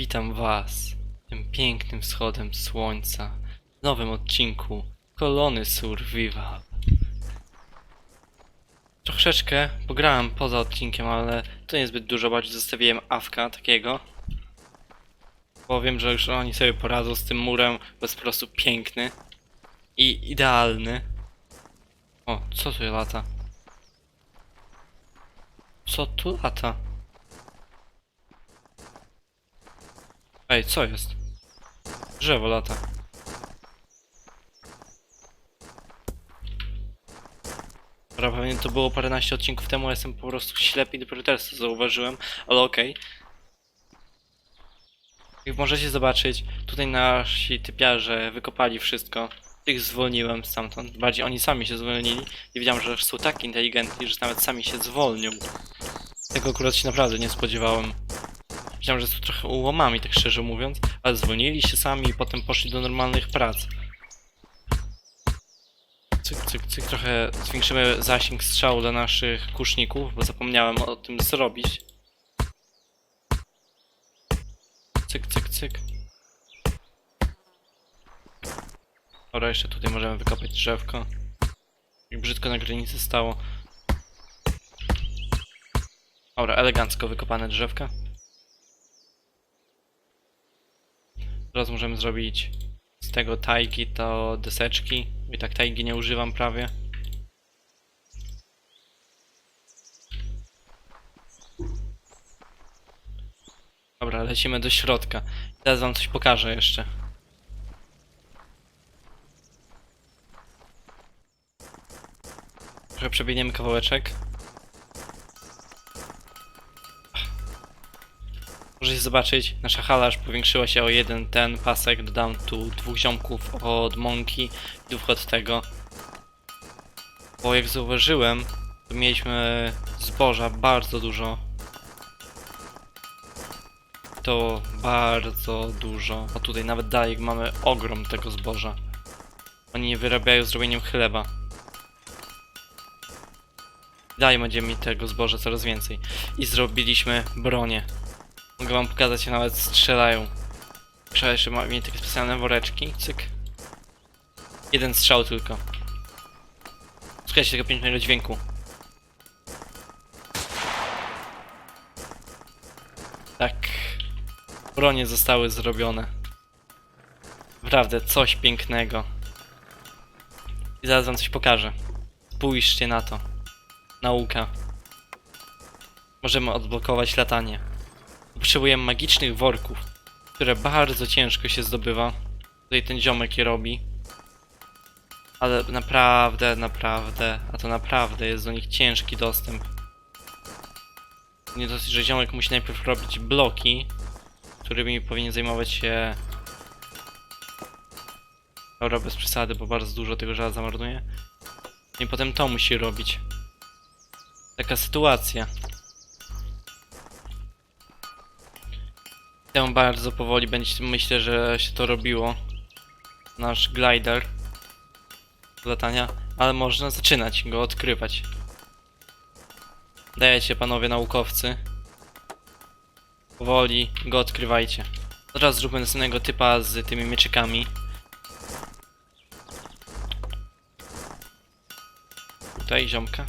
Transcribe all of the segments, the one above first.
Witam Was tym pięknym wschodem słońca w nowym odcinku Kolony Survival. Troszeczkę pograłem poza odcinkiem, ale to niezbyt dużo, bardziej zostawiłem awka takiego. Bo wiem, że już oni sobie poradzą z tym murem, bo jest po prostu piękny i idealny. O, co tu lata? Co tu lata? Ej, co jest? Drzewo lata. Dobra, pewnie to było paręnaście odcinków temu, ja jestem po prostu ślepy i dopiero teraz to zauważyłem, ale okej. Jak możecie zobaczyć, tutaj nasi typiarze wykopali wszystko. Tych zwolniłem stamtąd. Bardziej oni sami się zwolnili i że są tak inteligentni, że nawet sami się zwolnią. Tego akurat się naprawdę nie spodziewałem. Myślałem, że są trochę ułomami, tak szczerze mówiąc, ale zwolnili się sami i potem poszli do normalnych prac. Cyk, cyk, cyk, trochę zwiększymy zasięg strzału dla naszych kuszników, bo zapomniałem o tym zrobić. Cyk, cyk, cyk. Dobra, jeszcze tutaj możemy wykopać drzewko. Jak brzydko na granicy stało. Dobra, elegancko wykopane drzewka. Teraz możemy zrobić z tego tajgi to deseczki. I tak tajgi nie używam prawie. Dobra, lecimy do środka. Teraz wam coś pokażę jeszcze. Trochę przebiegniemy kawałeczek. Możecie zobaczyć, nasza hala aż powiększyła się o jeden ten pasek, dodam tu dwóch ziomków od Monki i dwóch od tego. Bo jak zauważyłem, to mieliśmy zboża bardzo dużo. To bardzo dużo. A tutaj nawet dalej mamy ogrom tego zboża. Oni nie wyrabiają zrobieniem chleba. Dalej będziemy mieć tego zboża coraz więcej. I zrobiliśmy bronię. Mogę wam pokazać, jak nawet strzelają. Trzeba jeszcze mieć takie specjalne woreczki. Cyk. Jeden strzał tylko. Słuchajcie tego pięknego dźwięku. Tak. Bronie zostały zrobione. Naprawdę, coś pięknego. I zaraz wam coś pokażę. Spójrzcie na to. Nauka. Możemy odblokować latanie. Potrzebujemy magicznych worków, które bardzo ciężko się zdobywa. Tutaj ten ziomek je robi. Ale naprawdę, naprawdę, a to naprawdę jest do nich ciężki dostęp. Nie dosyć, że ziomek musi najpierw robić bloki, którymi powinien zajmować się... Dobra, bez przesady, bo bardzo dużo tego żelaza marnuje. I potem to musi robić. Taka sytuacja. Temu bardzo powoli będzie, myślę, że się to robiło. Nasz glider latania, ale można zaczynać go odkrywać. Dajecie panowie naukowcy. Powoli go odkrywajcie. Teraz zróbmy następnego typa z tymi mieczykami. Tutaj ziomka.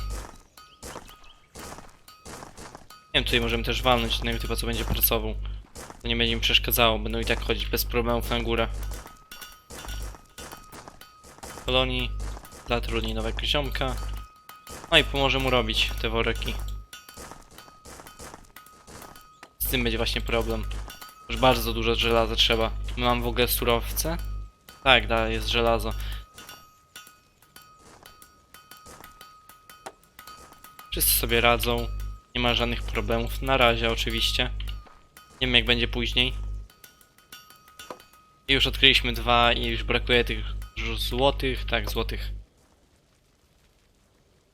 Nie wiem, tutaj możemy też walnąć innego typa, co będzie pracował. To nie będzie mi przeszkadzało, będą i tak chodzić bez problemów na górę. Kolonii, zatrudni nowego ziomka. No i pomoże mu robić te woreki. Z tym będzie właśnie problem. Już bardzo dużo żelaza trzeba. Mam w ogóle surowce? Tak, dalej jest żelazo. Wszyscy sobie radzą. Nie ma żadnych problemów. Na razie oczywiście. Nie wiem jak będzie później. I już odkryliśmy dwa i już brakuje tych złotych, tak złotych.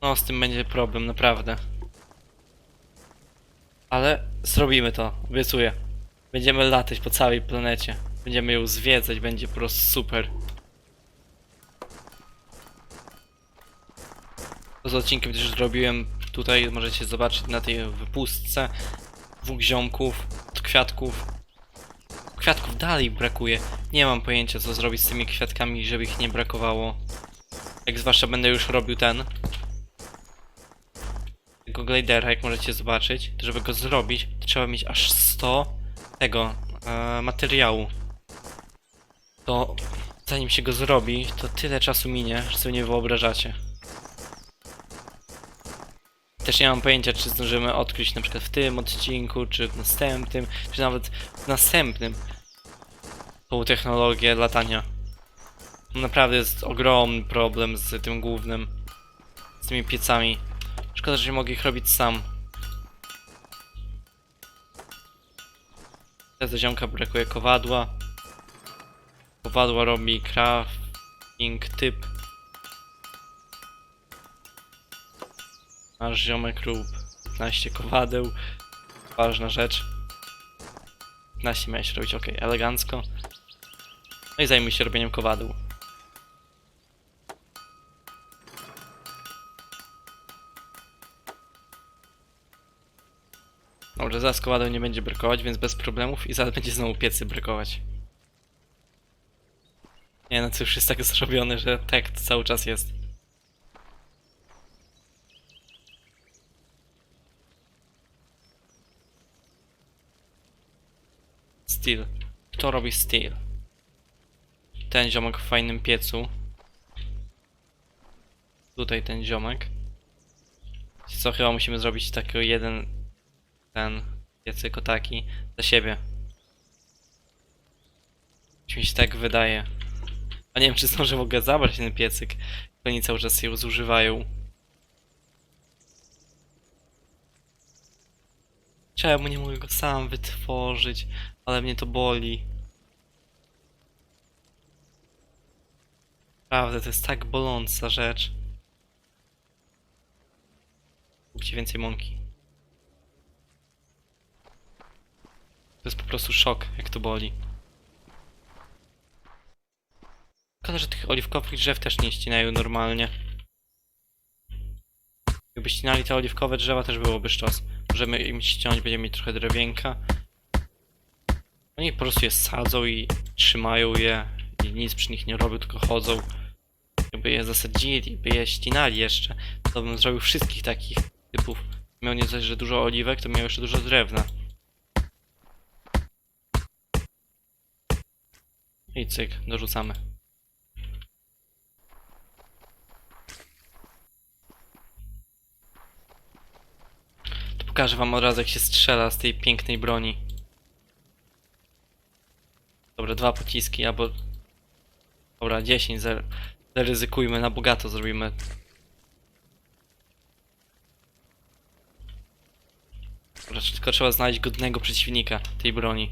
No z tym będzie problem, naprawdę. Ale zrobimy to, obiecuję. Będziemy latać po całej planecie. Będziemy ją zwiedzać, będzie po prostu super. Z odcinkiem też zrobiłem tutaj, możecie zobaczyć na tej wypustce. Dwóch ziomków kwiatków. kwiatków dalej brakuje. Nie mam pojęcia co zrobić z tymi kwiatkami, żeby ich nie brakowało. Jak zwłaszcza będę już robił ten. Tego glidera, jak możecie zobaczyć, to żeby go zrobić, to trzeba mieć aż 100 tego e, materiału. To zanim się go zrobi, to tyle czasu minie, że sobie nie wyobrażacie. Też nie mam pojęcia, czy zdążymy odkryć na przykład w tym odcinku, czy w następnym, czy nawet w następnym tą technologię latania. Naprawdę jest ogromny problem z tym głównym, z tymi piecami. Szkoda, że nie mogę ich robić sam. Teraz do ziomka brakuje kowadła. Kowadła robi crafting typ. Masz ziomek rób 15 kowadeł. Ważna rzecz. 15 miałeś robić, ok, elegancko. No i zajmuj się robieniem kowadł. Dobrze, zaraz kowadeł nie będzie brakować, więc bez problemów i zaraz będzie znowu piecy brakować. Nie no, to już jest tak zrobione, że tak cały czas jest. Steel. Kto robi steel? Ten ziomek w fajnym piecu. Tutaj ten ziomek. Co chyba musimy zrobić takiego jeden ten piecyk o taki dla siebie. Mi się tak wydaje. A nie wiem czy zdążę w ogóle zabrać ten piecyk. Oni cały czas się zużywają. Czemu nie mogę go sam wytworzyć? Ale mnie to boli. Prawda, to jest tak boląca rzecz. Kupcie więcej mąki. To jest po prostu szok, jak to boli. Szkoda, że tych oliwkowych drzew też nie ścinają normalnie. Jakby ścinali te oliwkowe drzewa, też byłoby sztos. Możemy im ściąć, będziemy mieć trochę drewienka. Oni po prostu je sadzą i trzymają je i nic przy nich nie robią, tylko chodzą. Jakby je zasadzili, by je ścinali jeszcze, to bym zrobił wszystkich takich typów. Miał nie dość, że dużo oliwek, to miał jeszcze dużo drewna. I cyk, dorzucamy. Pokażę wam od razu jak się strzela z tej pięknej broni. Dobra, dwa pociski, albo... Dobra, 10, zer... zaryzykujmy, na bogato zrobimy. Dobra, tylko trzeba znaleźć godnego przeciwnika tej broni.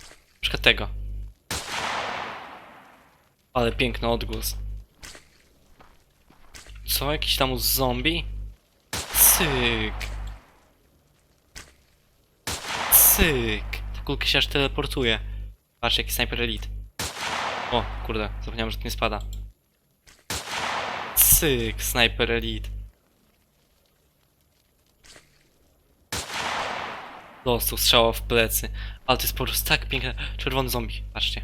Na przykład tego. Ale piękny odgłos. Co? Jakiś tam zombie? Cyk. Cyk. Ta kulka się aż teleportuje. Patrz jaki sniper elite. O, kurde, zapomniałem, że to nie spada. Cyk, sniper elite. Dostał strzała w plecy. Ale to jest po prostu tak piękne. Czerwony zombie, patrzcie.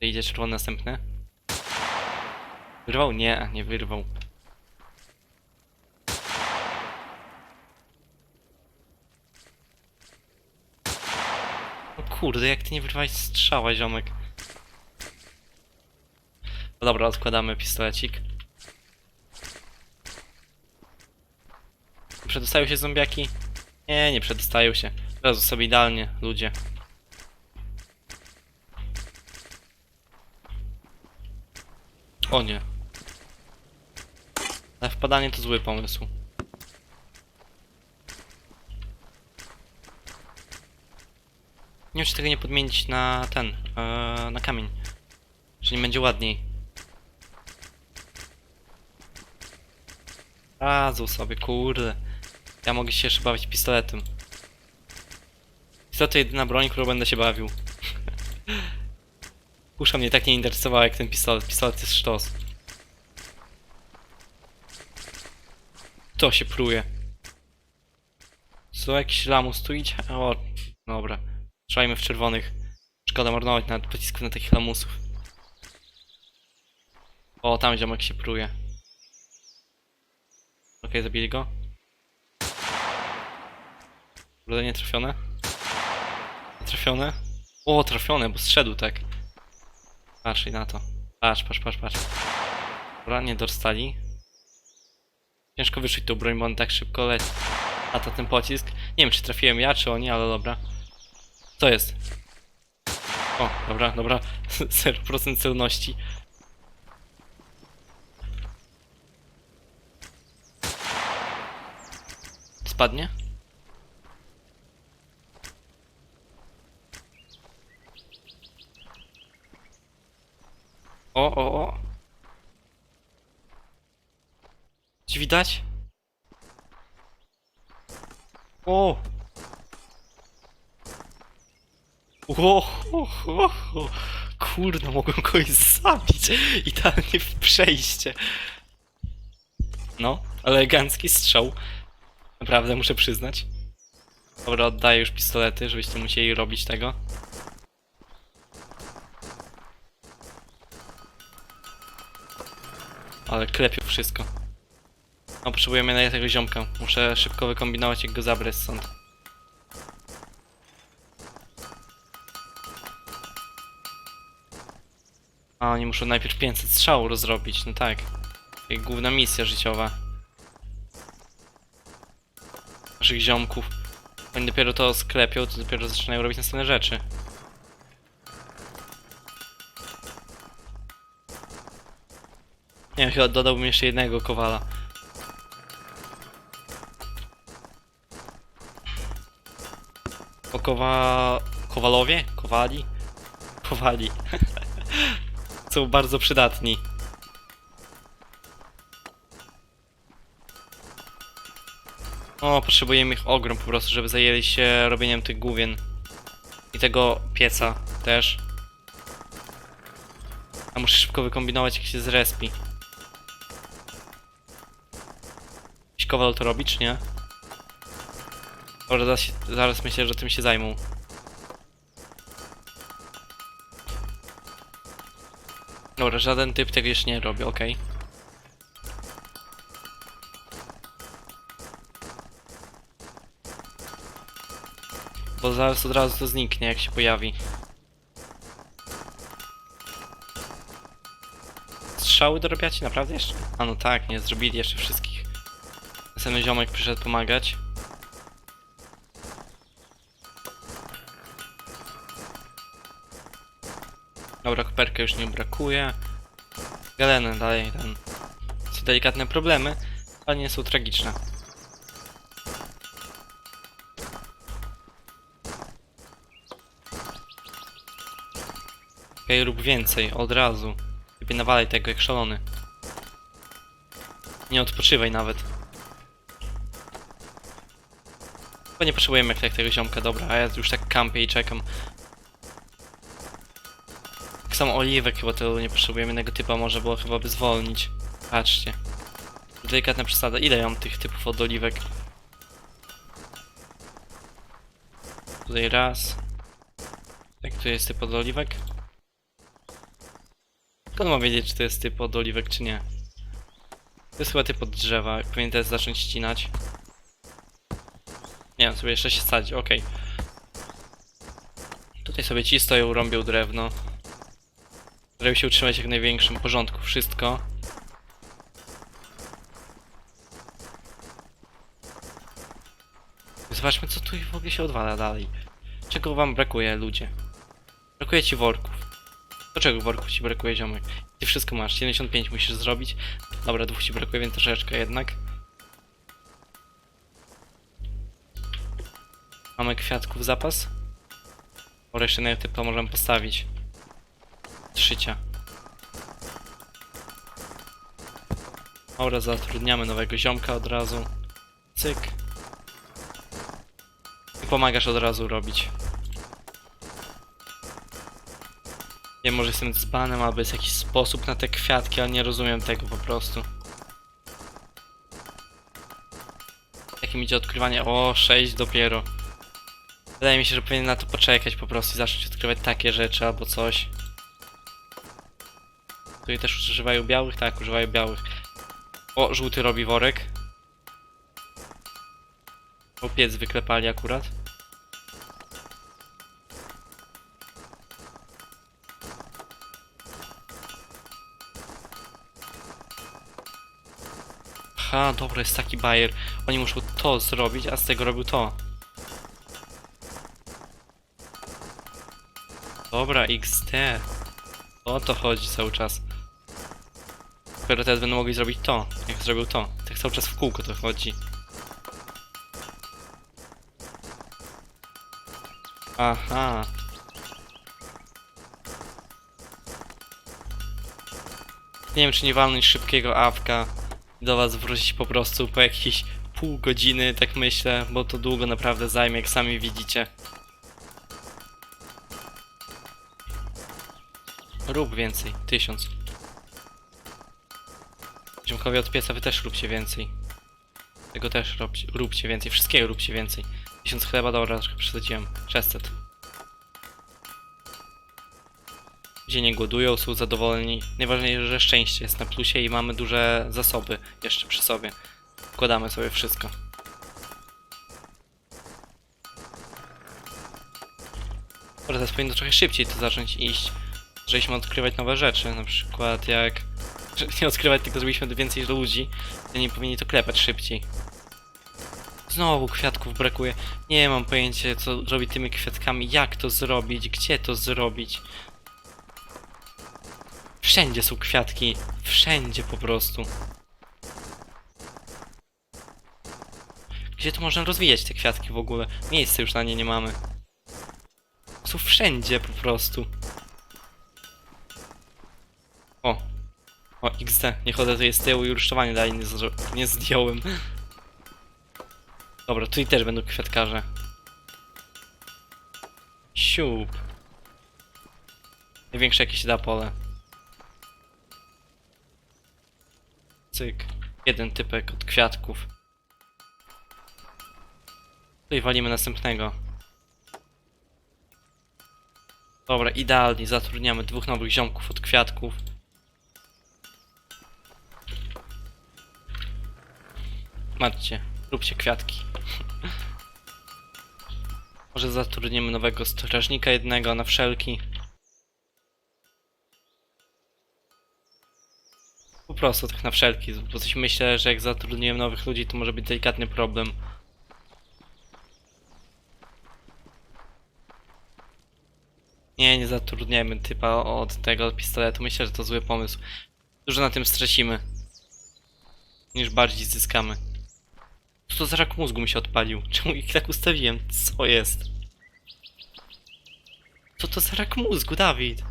Idzie czerwony następny. Wyrwał? Nie, nie wyrwał. O kurde, jak ty nie wyrwałeś strzała, ziomek. No dobra, odkładamy pistolecik. Przedostają się zombiaki? Nie, nie przedostają się. Razu sobie idealnie, ludzie. O nie. Ale wpadanie to zły pomysł. Wiem, czy tego nie podmienić na ten, ee, na kamień. Że nie będzie ładniej. Radzą sobie, kurde. Ja mogę się jeszcze bawić pistoletem. Pistolet to jedyna broń, którą będę się bawił. Pusza mnie tak nie interesowała jak ten pistolet. Pistolet jest sztos. To się pruje. Co, jakiś lamus tu idzie? O, dobra. Trzymajmy w czerwonych. Szkoda marnować nawet pocisków na takich lamusów. O, tam ziomek się pruje. Okej, zabili go. Kurde, nie trafione? Nie trafione? O, trafione, bo zszedł tak. Patrz i na to. Patrz, patrz, patrz, patrz. Dobra, nie dostali. Ciężko wyczuć tą broń, bo on tak szybko leci. A to ten pocisk. Nie wiem, czy trafiłem ja, czy oni, ale dobra. Co jest? O, dobra, dobra. 0% celności. Spadnie? O, o, o. Coś widać? O! O, o, o, o. Kurde, mogłem kogoś zabić. Idealnie w przejście. No, elegancki strzał. Naprawdę, muszę przyznać. Dobra, oddaję już pistolety, żebyście musieli robić tego. Ale klepią wszystko. No, potrzebujemy na tego ziomka. Muszę szybko wykombinować, jak go zabrać stąd. A, oni muszą najpierw 500 strzałów rozrobić, no tak. Jak główna misja życiowa. Naszych ziomków. Oni dopiero to sklepią, to dopiero zaczynają robić następne rzeczy. Nie wiem, chyba dodałbym jeszcze jednego kowala. O kowa... Kowalowie? Kowali? Kowali. Są bardzo przydatni. O, potrzebujemy ich ogrom po prostu, żeby zajęli się robieniem tych główien. I tego pieca też. A muszę szybko wykombinować jak się zrespi. Jakiś kowal to robi, czy nie? Zaraz, zaraz myślę, że tym się zajmą. Dobra, żaden typ tego jeszcze nie robi, okej. Bo zaraz od razu to zniknie, jak się pojawi. Strzały dorobiacie? Naprawdę jeszcze? A no tak, nie zrobili jeszcze wszystkich. Następny ziomek przyszedł pomagać. Dobra, koperka już nie brakuje. Galeny dalej ten. Są delikatne problemy, ale nie są tragiczne. Okej, rób więcej, od razu. Lepiej nawalaj tego jak szalony. Nie odpoczywaj nawet. Bo nie potrzebujemy jak tego ziomka, dobra, a ja już tak kampię i czekam. Samo oliwek chyba tego nie potrzebujemy, innego typa może było chyba by zwolnić. Patrzcie. Delikatna przesada. Ile ja mam tych typów od oliwek? Tutaj raz. Tak, tu jest typ od oliwek. Skąd mam wiedzieć, czy to jest typ od oliwek, czy nie? To jest chyba typ od drzewa. Powinien teraz zacząć ścinać. Nie wiem, sobie jeszcze się sadzi, okej. Tutaj sobie ci stoją, rąbią drewno. Starają się utrzymać jak największym porządku wszystko. Zobaczmy, co tu w ogóle się odwala dalej. Czego wam brakuje, ludzie? Brakuje ci worków. Do czego worków ci brakuje, ziomek? Ty wszystko masz, 75 musisz zrobić. Dobra, dwóch ci brakuje, więc troszeczkę jednak. Mamy kwiatków zapas. O resztę na typa możemy postawić. Trzycia. Dobra, zatrudniamy nowego ziomka od razu. Cyk. I pomagasz od razu robić. Nie może jestem dzbanem, albo jest jakiś sposób na te kwiatki, ale nie rozumiem tego po prostu. Jak jakim idzie odkrywanie. O, 6 dopiero. Wydaje mi się, że powinien na to poczekać po prostu i zacząć odkrywać takie rzeczy albo coś. Tutaj też używają białych? Tak, używają białych. O, żółty robi worek. O, piec wyklepali akurat. Aha, dobra, jest taki bajer. Oni muszą to zrobić, a z tego robił to. Dobra, XD. O to chodzi cały czas. Dopiero teraz będą mogli zrobić to, jak zrobił to. Tak cały czas w kółko to chodzi. Aha. Nie wiem, czy nie walnąć szybkiego awka do was wrócić po prostu po jakieś pół godziny, tak myślę, bo to długo naprawdę zajmie, jak sami widzicie. Rób więcej, tysiąc. Ziomkowie od pieca wy też róbcie więcej. Tego też róbcie, róbcie więcej, wszystkiego róbcie więcej. Tysiąc chleba, dobra, trochę przesadziłem. 600. Ludzie nie głodują, są zadowoleni. Najważniejsze, że szczęście jest na plusie i mamy duże zasoby jeszcze przy sobie. Wkładamy sobie wszystko. Teraz powinno trochę szybciej to zacząć iść. Zaczęliśmy odkrywać nowe rzeczy, na przykład jak... że Nie odkrywać, tylko zrobiliśmy więcej ludzi, to nie powinni to klepać szybciej. Znowu kwiatków brakuje. Nie mam pojęcia, co robić tymi kwiatkami, jak to zrobić, gdzie to zrobić. Wszędzie są kwiatki. Wszędzie po prostu. Gdzie tu można rozwijać te kwiatki w ogóle? Miejsca już na nie nie mamy. Są wszędzie po prostu. O. O, XD. Nie chodzę tutaj z tyłu i rusztowanie dalej nie, nie zdjąłem. Dobra, tutaj też będą kwiatkarze. Siup. Największe jakie się da pole. Cyk. Jeden typek od kwiatków. Tutaj walimy następnego. Dobra, idealnie. Zatrudniamy dwóch nowych ziomków od kwiatków. Macie, róbcie kwiatki. Może zatrudnimy nowego strażnika jednego na wszelki. Po prostu tak na wszelki, bo coś myślę, że jak zatrudniłem nowych ludzi, to może być delikatny problem. Nie, nie zatrudniamy typa od tego pistoletu. Myślę, że to zły pomysł. Dużo na tym stracimy. Niż bardziej zyskamy. Co to za rak mózgu mi się odpalił? Czemu ich tak ustawiłem? Co jest? Co to za rak mózgu, Dawid?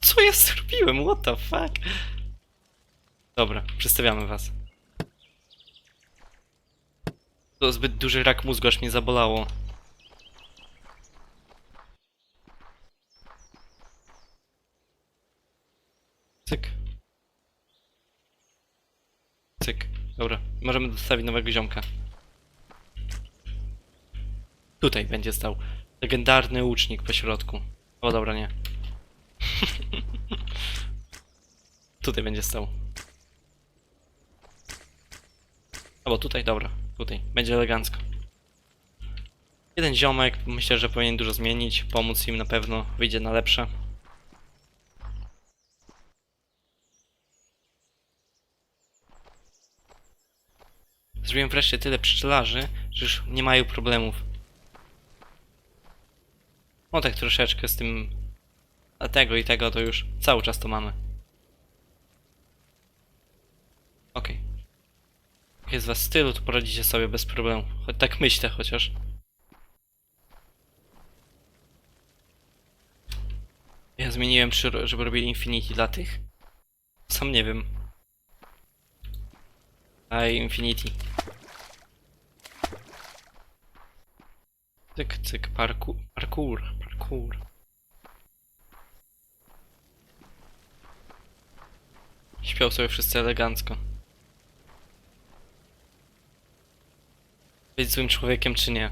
Co ja zrobiłem? What the fuck? Dobra, przedstawiamy was. To zbyt duży rak mózgu, aż mnie zabolało. Cyk. Cyk. Dobra, możemy dostawić nowego ziomka. Tutaj będzie stał. Legendarny łucznik po środku. O dobra, nie. tutaj będzie stał. Albo tutaj, dobra. Tutaj. Będzie elegancko. Jeden ziomek, myślę, że powinien dużo zmienić. Pomóc im na pewno. Wyjdzie na lepsze. Zrobiłem wreszcie tyle pszczelarzy, że już nie mają problemów. No tak troszeczkę z tym... A tego i tego to już cały czas to mamy. Okej. Jak jest was stylu, to poradzicie sobie bez problemu. Choć tak myślę chociaż. Ja zmieniłem, żeby robili Infinity dla tych? Sam nie wiem. A Infinity. Cyk, cyk, parkour, parkour, parkour. Śpią sobie wszyscy elegancko. Być złym człowiekiem czy nie?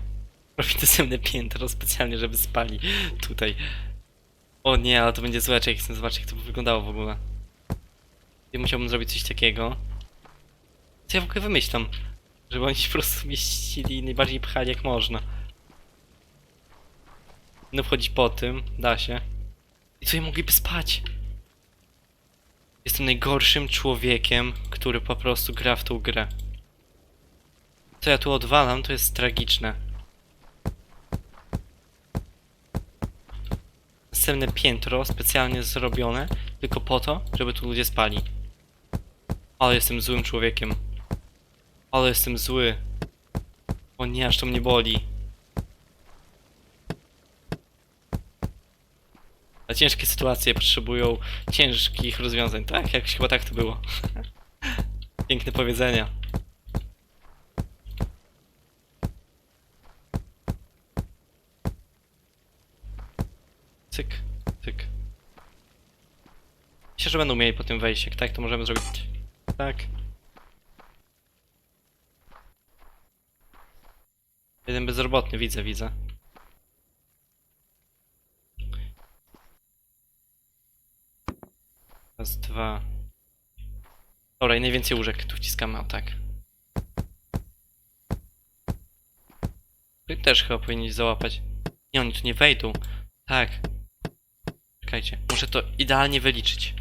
Robię sobie piętro specjalnie, żeby spali tutaj. O nie, ale to będzie złe, jak chcę zobaczyć, jak to by wyglądało w ogóle. I musiałbym zrobić coś takiego. Co ja w ogóle wymyślam? Żeby oni się po prostu mieścili najbardziej pchali jak można. No wchodzić po tym, da się. I co, ja mogliby spać? Jestem najgorszym człowiekiem, który po prostu gra w tą grę. Co ja tu odwalam, to jest tragiczne. Następne piętro specjalnie zrobione tylko po to, żeby tu ludzie spali. Ale jestem złym człowiekiem. Ale jestem zły. O nie, aż to mnie boli. A ciężkie sytuacje potrzebują ciężkich rozwiązań, tak? Jak chyba tak to było. Piękne powiedzenia. Cyk, cyk. Myślę, że będą mieli po tym wejść. Jak tak, to możemy zrobić tak. Jeden bezrobotny, widzę, widzę. Raz, dwa. Dobra, i najwięcej łóżek tu wciskamy, o tak. Tu też chyba powinni załapać. Nie, oni tu nie wejdą. Tak. Czekajcie, muszę to idealnie wyliczyć.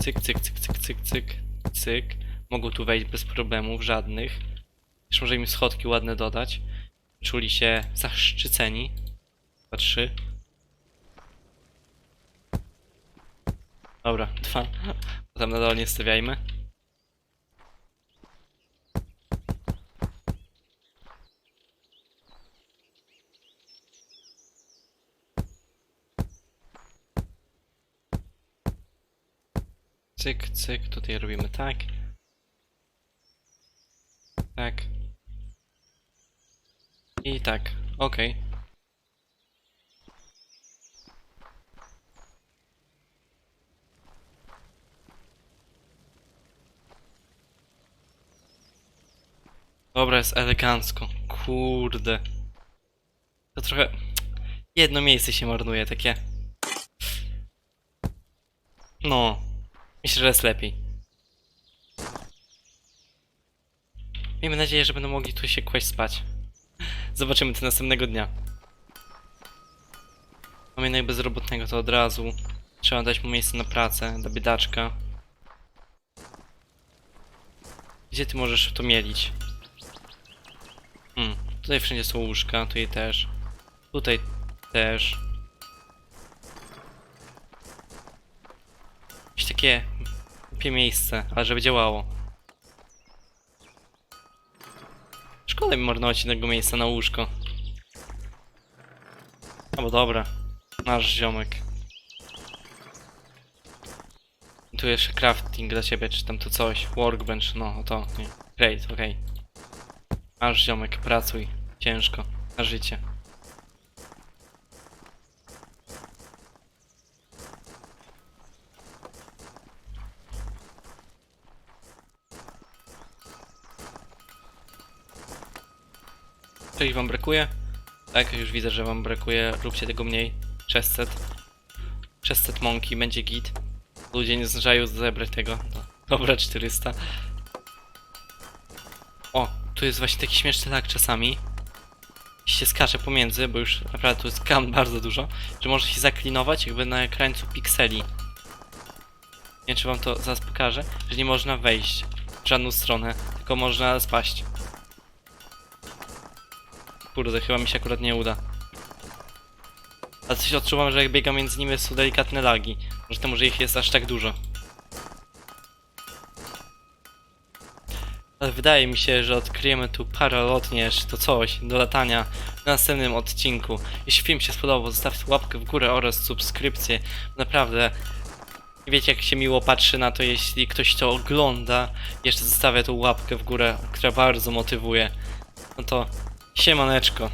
Cyk, cyk, cyk, cyk, cyk, cyk, cyk. Mogą tu wejść bez problemów, żadnych. Jeszcze może im schodki ładne dodać. Czuli się zaszczyceni. Dwa, trzy. Dobra, dwa. Potem na dole nie stawiajmy. Cyk, cyk, tutaj robimy tak. Tak. I tak, okej. Dobra, jest elegancko. Kurde. To trochę... Jedno miejsce się marnuje, takie... No. Myślę, że jest lepiej. Miejmy nadzieję, że będą mogli tu się kłaść spać. Zobaczymy to następnego dnia. Mamy jednak bezrobotnego to od razu. Trzeba dać mu miejsce na pracę, dla biedaczka. Gdzie ty możesz to mielić? Hmm, tutaj wszędzie są łóżka, tutaj też. Tutaj też. Jakieś takie miejsce, ale żeby działało. Szkoda mi marnować innego miejsca na łóżko. No bo dobra. Nasz ziomek. Tu jeszcze crafting dla ciebie, czy tam to coś. Workbench, no to. Nie. Great, okej. Masz ziomek, pracuj. Ciężko. Na życie. Czegoś wam brakuje? Tak, już widzę, że wam brakuje. Róbcie tego mniej. Chestet. Chestet Monkey będzie git. Ludzie nie zdążają zebrać tego. No, dobra, 400. O, tu jest właśnie taki śmieszny lag czasami. Się skacze pomiędzy, bo już naprawdę tu jest kam bardzo dużo, że może się zaklinować jakby na krańcu pikseli. Nie wiem, czy wam to zaraz pokażę, że nie można wejść w żadną stronę, tylko można spaść. Kurde, chyba mi się akurat nie uda. Ale coś odczuwam, że jak biegam między nimi są delikatne lagi. Może temu, że ich jest aż tak dużo. Ale wydaje mi się, że odkryjemy tu paralotnierz, to coś, do latania w następnym odcinku. Jeśli film się spodobał, zostawcie łapkę w górę oraz subskrypcję. Naprawdę, wiecie jak się miło patrzy na to, jeśli ktoś to ogląda, jeszcze zostawia tą łapkę w górę, która bardzo motywuje. No to, siemaneczko.